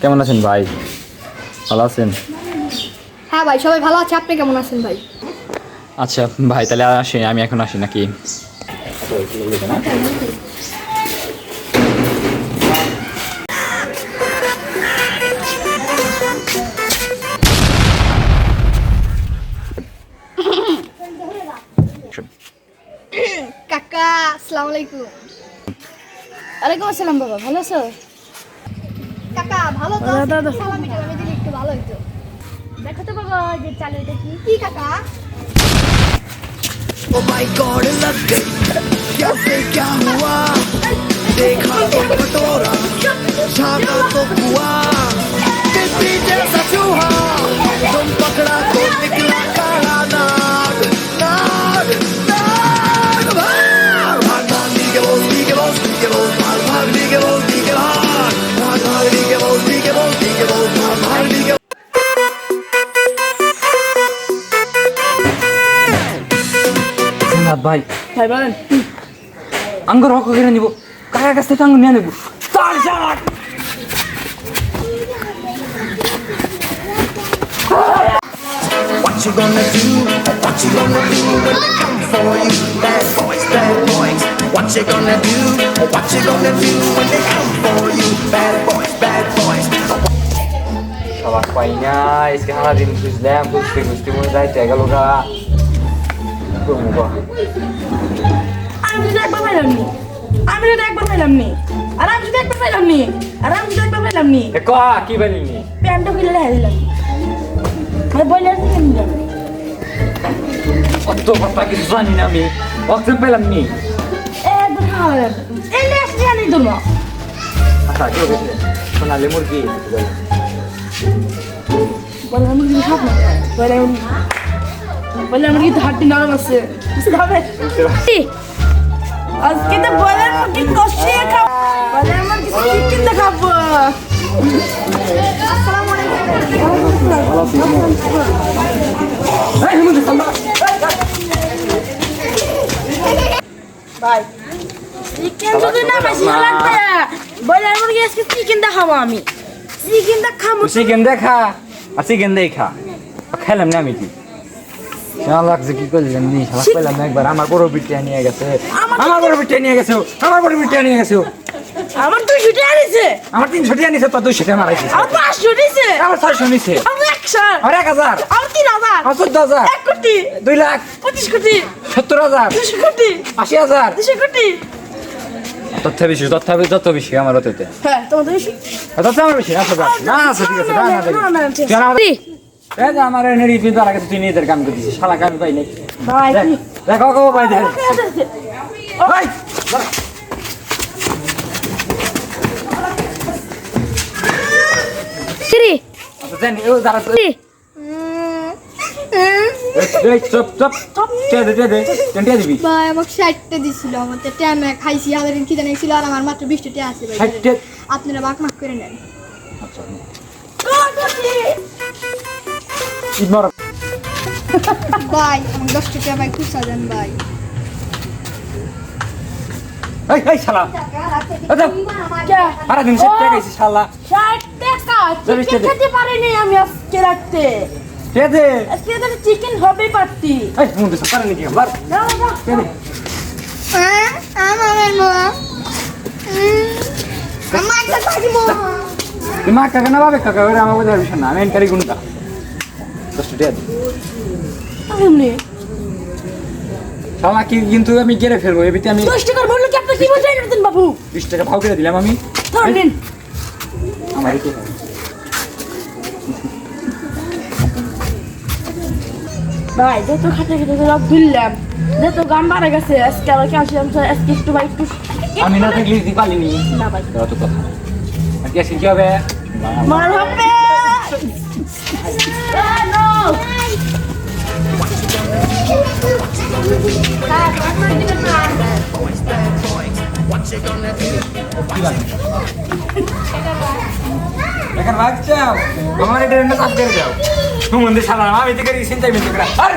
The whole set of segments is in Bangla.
কেমন আছেন ভাই? ভালো আছেন? হ্যাঁ ভাই সবাই ভালো আছে? আপনি কেমন আছেন ভাই? আচ্ছা ভাই তাহলে আসি আমি এখন আসি নাকি? আসসালামু আলাইকুম ওয়ালাইকুম আসসালাম বাবা ভালো আছো কাকা ভালো তো সালামি টালামি দিলে একটু ভালো হইতো দেখো তো বাবা যে চালু এটা কি কি কাকা ओ माय गॉड लग गई कैसे क्या हुआ देखा तो कटोरा झांका तो कुआ किसी जैसा चूहा तुम पकड़ा तो निकला काला नाग নাথ ভাই ভাই বলেন আঙ্গুর হক কিনে নিব কাকার কাছ থেকে আঙ্গুর নিয়ে নেব চল চল What you gonna do? What you gonna do when they come for you? Bad boys, bad boys. What you gonna do? What you gonna do when they come for you? Bad boys, bad boys. সবার পাই না আজকে সারাদিন খুঁজলাম খুঁজতে খুঁজতে মনে গেল গা করব। আমি শুধু একবার পাইলাম নি। আমি একবার পাইলাম নি। আর আমি একবার পাইলাম নি। আর আমি একবার পাইলাম নি। এ ক কি বানিনি প্যান্টটা কি নিলাম অত কথা কিছু জানি না আমি। অক্সিজেন পেলাম নি? একবার খাওয়া যাবে। এই নেক্সট জানি তো না। আচ্ছা কেউ গেছে সোনালি মুরগি। বলে কিন্তু খাব বলে বলে আমার কিন্তু হাড্ডি নরম আছে? কিছু খাবে আজকে তো বলে আমার কি কষিয়ে খাব? বলে আমার কিছু চিকেন আলাইকুম ভাই চিকেন যদি না বেশি লাগবে বলে মুরগি আজকে চিকেন দেখাবো আমি? চিকেন দেখাবো চিকেন দেখা আর চিকেন দেই খেলাম না আমি কি? শালা লাগছে কি করলেন নি শালা পেলাম না একবার আমার বড় বিটিয়া নিয়ে গেছে আমার বড় বিটিয়া নিয়ে গেছে আমার বড় বিটিয়া নিয়ে গেছে। আমার দুই ছুটি আনিছে আমার তিনশো টিয়া নিছে তো দুইশো টাকা মারাইছে আমার পাঁচশো নিছে আমার ছয়শো নিছে আমার একশো আমার এক হাজার আমার তিন হাজার আমার চোদ্দ হাজার এক কোটি দুই লাখ পঁচিশ কোটি সত্তর হাজার দুশো কোটি আশি হাজার দুশো কোটি তথ্য বেশি তথ্য যত বেশি আমার হতে হ্যাঁ তোমার দুশো তথ্য আমার বেশি না ঠিক আছে না না এই যে আমার এনে রিপিট দ্বারা গেছে তুই নিজেদের কাম করতেছিস শালা কামি পাই নাই। দেখ কি- দেখ ভাই জানি ও চপ চপ চপ। কে দে দে টেন্টিয়া দিবি। ভাই আমাকে ষাটটা দিছিল আমার তো ট্যামে খাইছি হাজার কি জানি ছিল আর আমার মাত্র বিশটা আছে। ভাই আপনারা বাক মাক করে নেন। আচ্ছা। ঈদ মর ভাই আমার দশটা ট্যা ভাই খুব সাজান ভাই। এই এই শালা। কে? সারা দিন সেট গেছিস শালা। ষাট টাকা? চিকেন খেতে পারিনি আমি আজকে রাখতে কে আজকে তো চিকেন হবে পারতি। এই মুন্ডে সারা নাকি? বার না না আমার মা। আমার মা। কাকা না বাবে কাকা? ওরা আমার বোঝার বিষয় না আমি এনকারি গুণটা দশটা টিয়া দে এমনি শালা কি কিন্তু আমি গেড়ে ফেলব? এবিতে আমি দশ টাকার বলল কি আপনি কি বোঝাই নিতেন বাবু? বিশ টাকা ভাও করে দিলাম আমি। ধর নিন আমার কি ভাই যত খাতে খেতে সব যত গাম বাড়া গেছে। আজকে আবার কি আসলাম? আজকে একটু ভাই একটু আমি না থাকলে দিতে পারিনি। না ভাই। তো কথা। আর কি কি হবে? মার হবে। এখন চাও? আমার এটা চাষ করে যাও সুমন্দির সালাম আমি থেকে চিন্তাই মিন্তি করে। আর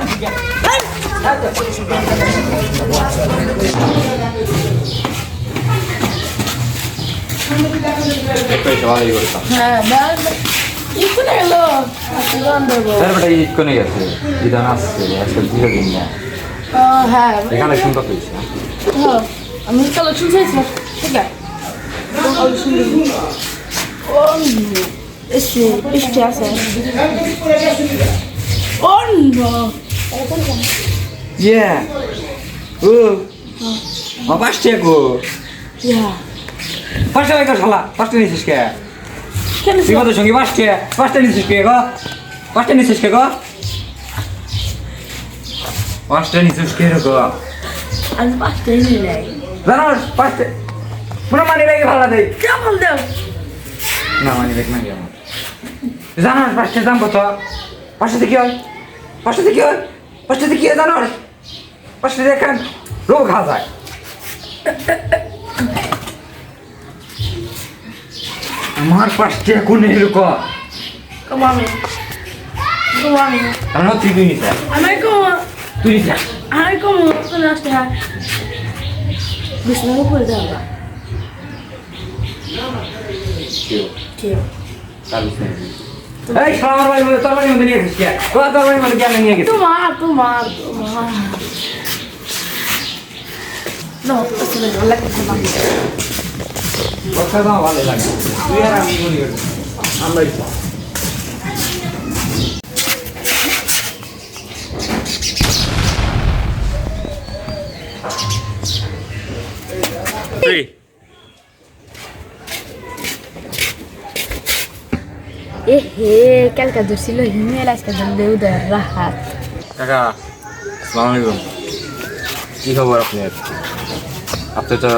হ্যাঁ তার বেটা ঈদ কোনে গেছে ঈদান আসছে আজকাল জিরো দিন না হ্যাঁ এখানে শুনতে পেয়েছি হ্যাঁ আমি কালেকশন চাইছিলাম ঠিক আছে কালেকশন ও এসে বৃষ্টি আছে ও নো ইয়ে পাঁচটা গো ইয়া পাঁচটা শালা পাঁচটা নিছিস কে কত সঙ্গে পাঁচটা পাঁচটা নিছিস কে গো পাঁচটা নিছিস কে গো পাঁচটা নিছিস কে গো আমি পাঁচটাই নিয়ে নেই জানোস পাঁচটা পুরো মানি ব্যাগে ভালো দেয় কেমন দেও না মানি ব্যাগ নাই আমার জানোস পাঁচটার দাম কত পাঁচটাতে কি হয় পাঁচটাতে কি হয় পাঁচটাতে কি হয় জানোস পাঁচটা দেখেন রোগ খাওয়া যায় আমার পাঁচটা কোন এরকম। কমামি কমামি আমার তুই তুই নিতে? আমি কম তুই নিতে? আমি কম চলে আসতে হ্যাঁ। বিষ্ণু যাও ঠিক এই শালা আমার বাড়ির মধ্যে তোর বাড়ির মধ্যে নিয়ে গেছিস কে? ও তোর বাড়ির মধ্যে কেন নিয়ে গেছিস? তোমার তোমার তোমার। No, esto me সাথে আমার ভালো লাগে। তুই আর আমি মনে করি। আমরাই তো। এই, এ হে কালকা ধরছিল হিমেল আজকে ধরলে উদয় রাহাত কাকা আসসালামু আলাইকুম কি খবর আপনার আপনি তো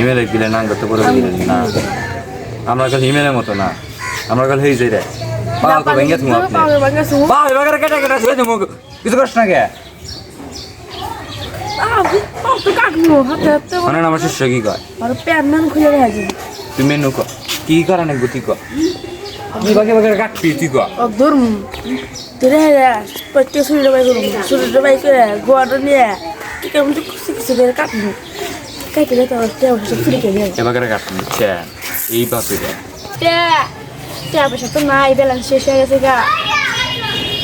ইমেলে দিলেন না করতে করে না। আমরা কাছে ইমেলের মতো না। আমরা কাছে এই যে রে তো ভেঙে তুমি আপনি। বাহ এবার কেটে কেটে ছেড়ে দেবো কিছু কষ্ট না কে? মানে আমার শিষ্য কি কয়? রাখি মেনু ক কি করা নাকবো তুই ক কি বাগে বাগে কাটবি তুই ক ও ধরুন। তোরে প্রত্যেক শরীরে বাই করুন শরীরে বাই করে গোয়াটা নিয়ে কি কেমন খুশি করে কাটবো। কাইতে তো টেও সব ফ্রি করে দেবো এবার কাটবি চ্যান এই পাপি রে। টাকা পয়সা তো নাই ব্যালেন্স শেষ হয়ে গেছে গা।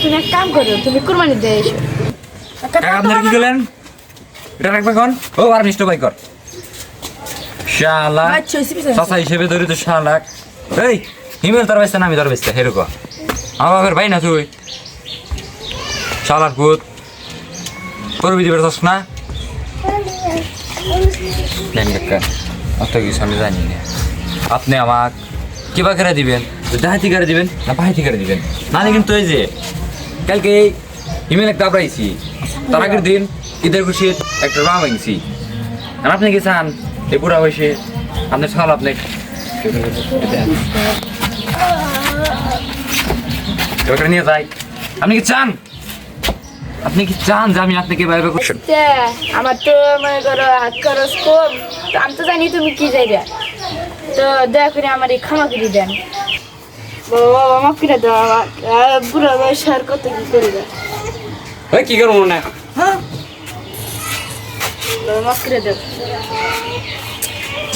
তুমি এক কাম করো তুমি কুরবানি দিয়ে এসো। কাকা আপনার কি করলেন? এটা রাখবে কোন ও আর মিষ্ট ভাই কর। শালা আচ্ছা চাচা হিসেবে ধরি তো শালা। এই হিমেল তোর না আমি তোর আমার ভাই না তুই। শালার পুত। করবি দিবে চাস না? দেন কাকা অত কিছু আমি জানি না। আপনি আমাক কিবা করে দিবেন? ডাহাতি করে দিবেন না বাহাতি করে দিবেন? নাহলে কিন্তু এই যে, কালকে এই হিমেল একটা আবরাইছি তার আগের দিন ঈদের খুশির একটা মা ভাঙছি। আর আপনি কি চান? এই বুড়া বয়সে আপনার ছাল আপনি। নিয়ে যাই। আপনি কি চান? আপনি কি চান যে আমি আপনাকে বাইরে করছেন আমার তো মনে করো হাত খরচ কম। তো আমি তো জানি তুমি কি যাইবে। তো দয়া করে আমার এই ক্ষমা করে দেন। বাবা মাফ করে দাও আমার বুড়া বয়স আর কত কি করবে? ওই কি করব না হ্যাঁ? বাবা মাফ করে দাও।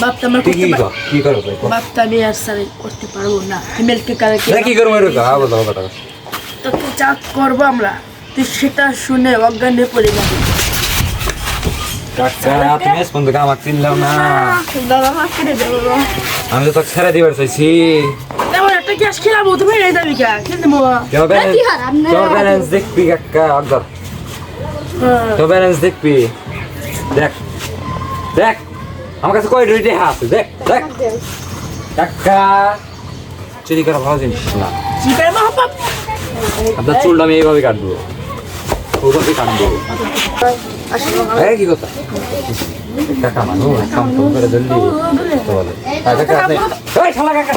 বাপটা আমার তুই কি করতে কর? কি করব? বাপটা আমি আর সারে করতে পারব না। হিমেলকে কারে কি করব এরকম? হ্যাঁ কথা যা করব আমরা? তুই সেটা শুনে অজ্ঞান হয়ে পড়ে যাবি। তুমি আমি তো তোকে ছেড়ে দিবার চাইছি। খেলাবো যাবি কে ব্যালেন্স দেখবি কাকা অর্ডার কেউ ব্যালেন্স দেখবি। দেখ দেখ আমার কাছে কয় আছে দেখ দেখ। কাকা চুরি করা ভালো জিনিস না। আপনার চুলটা আমি এইভাবে কাটবো। হ্যাঁ, কি কথা? কাকা মানুষ কাম করে জলদি। বলে কাকা আপনি ওই শালা কাকা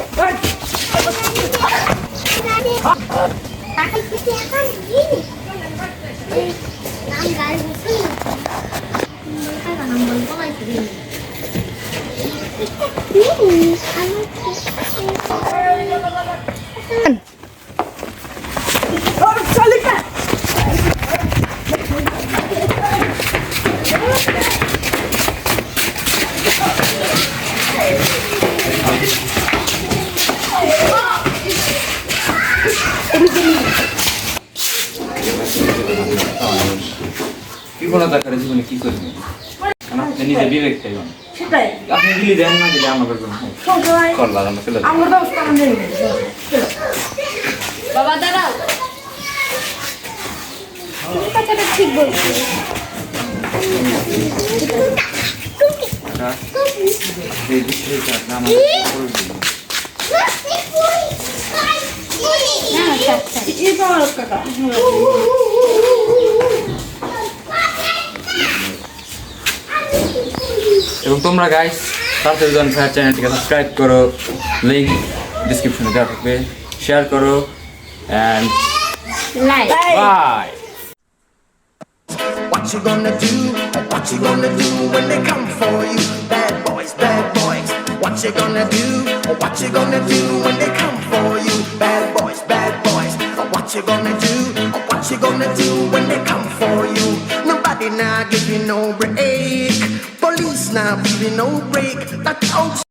Thank. কৃপণতা করে জীবনে কি করবেন আপনি নিজে বিবেক খাইবেন সেটাই। আপনি দিলি দেন না দিলে আমাকে কোনো সবাই লাগানো চলে আমার ব্যবস্থা নেই বাবা দাঁড়াও। কথাটা ঠিক বলছো। এটা এই বিষয়টা আপনি আমাকে বলবেন। না না থাক থাক। এই পাওয়ার কাকা এবং তোমরা গাইস তাড়াতাড়ি জন ফায়ার চ্যানেলটিকে সাবস্ক্রাইব করো লিঙ্ক ডিসক্রিপশনে দেওয়া থাকবে শেয়ার করো and like bye What you gonna do? What you gonna do when they come for you? Bad boys, bad boys. What you gonna do? What you gonna do when they come for you? Bad boys, bad boys. What you gonna do? What you gonna do when they come for you? Nobody now give you no break. peace now, feeling no break. That out.